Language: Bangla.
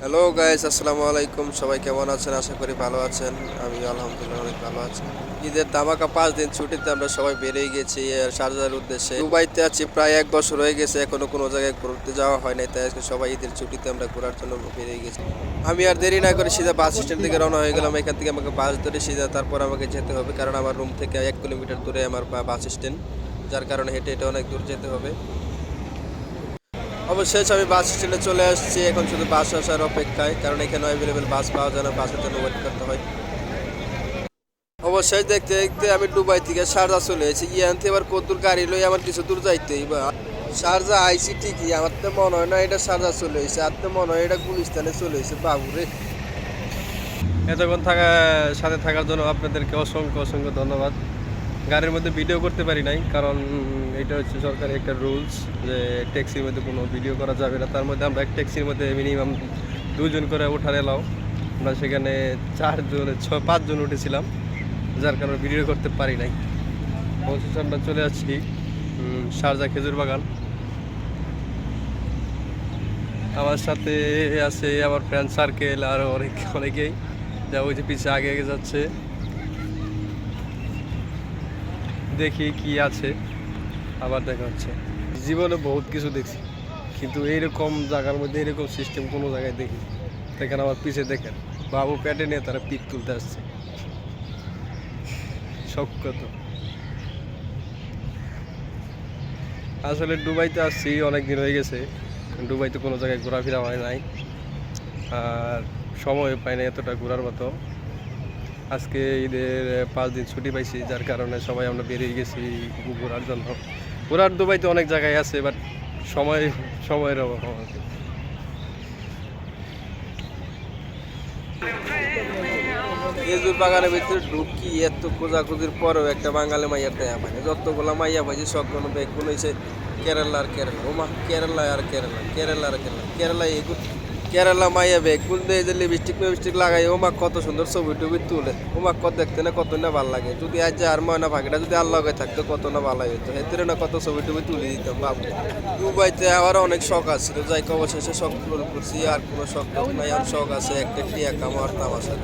হ্যালো গাইস আসসালামু আলাইকুম সবাই কেমন আছেন? আশা করি ভালো আছেন। আমি আলহামদুলিল্লাহ অনেক ভালো আছি। ঈদের ধামাকা পাঁচ দিন ছুটিতে আমরা সবাই বেরিয়ে গেছি শারজার উদ্দেশ্যে। দুবাইতে আছি প্রায় এক বছর হয়ে গেছে। এখনও কোনো জায়গায় ঘুরতে যাওয়া হয় নাই, তাই আজকে সবাই ঈদের ছুটিতে আমরা ঘোরার জন্য বেরিয়ে গেছি। আমি আর দেরি না করে সিধা বাস স্ট্যান্ড থেকে রওনা হয়ে গেলাম। এখান থেকে আমাকে বাস ধরে সিধা, তারপর আমাকে যেতে হবে, কারণ আমার রুম থেকে এক কিলোমিটার দূরে আমার বাস স্ট্যান্ড, যার কারণে হেঁটে হেঁটে অনেক দূর যেতে হবে। অবশেষ আমি বাস স্ট্যান্ডে চলে আসছি। এখন শুধু বাস আসার অপেক্ষায়, কারণ এখানে অ্যাভেলেবেল বাস পাওয়া যায় না, বাসের জন্য ওয়েট করতে হয়। অবশেষ দেখতে দেখতে আমি দুবাই থেকে শারজা চলে এসেছি। ইয়ান থেকে এবার কদ্দুর গাড়ি লই আমার কিছু দূর যাইতেই বা শারজা আইসি ঠিকই, আমার তো মনে হয় না এটা শারজা চলে এসেছে। আর তো মনে হয় এটা গুলিস্তানে চলে এসেছে বাবুরে এতক্ষণ থাকা সাথে থাকার জন্য আপনাদেরকে অসংখ্য অসংখ্য ধন্যবাদ। গাড়ির মধ্যে ভিডিও করতে পারি নাই, কারণ এটা হচ্ছে সরকারি একটা রুলস যে ট্যাক্সির মধ্যে কোনো ভিডিও করা যাবে না। তার মধ্যে আমরা এক ট্যাক্সির মধ্যে মিনিমাম দুজন করে ওঠার এলাও আমরা সেখানে চারজন, ছ, পাঁচজন উঠেছিলাম, যার কারণে ভিডিও করতে পারি নাই। অবশেষে আমরা চলে আসছি শারজা খেজুর বাগান। আমার সাথে আছে আমার ফ্রেন্ড সার্কেল আর অনেক, অনেকেই। যা ওই যে পিছিয়ে আগে আগে যাচ্ছে। দেখি কি আছে। আবার দেখা হচ্ছে। জীবনে বহুত কিছু দেখছি, কিন্তু এইরকম জায়গার মধ্যে এরকম সিস্টেম কোনো জায়গায় দেখি দেখেন আমার পিছে দেখেন, বাবু প্যাটে নিয়ে তারা পিক তুলতে আসছে। শক্ত তো আসলে ডুবাইতে আসছি অনেক দিন হয়ে গেছে। ডুবাইতে কোনো জায়গায় ঘোরাফেরা হয় নাই। আর সময় পাই না এতটা ঘোরার মতো। আজকে ঈদের পাঁচ দিন ছুটি পাইছি, যার কারণে সবাই আমরা বেরিয়ে গেছি ঘোরার জন্য। ঘোরার দুবাইতে অনেক জায়গায় আছে বাট সময়, সময়ের অভাব খেজুর বাগানের ভিতরে ঢুকি এত খোঁজাখুঁজির পরেও একটা বাঙালি মাইয়ার দেয়া মানে যতগুলা মাইয়া পাইছে, সবগুলো বেগুন হয়েছে কেরালা আর কেরালা। ও মা কেরালা আর কেরালা কেরালা আর কেরালা। কেরালা এগুলো কেরালা মাইয়া বেগুন দিয়ে যে লিপস্টিক ফিপস্টিক লাগাই ওমা কত সুন্দর ছবি টুবি তুলে। ও মা কত দেখতে না কত না ভালো লাগে। যদি আজ আর ময়না পাখিটা যদি আল্লাহ থাকতো, কত না ভালো হতো হেতরে না কত ছবি টুবি তুলে দিতাম বাবু দুবাইতে আমার অনেক শখ আছে যাই অবশেষে শখ পূরণ করছি, আর কোনো শখ নাই, আর শখ আছে একটা টিয়া কামার তামাশা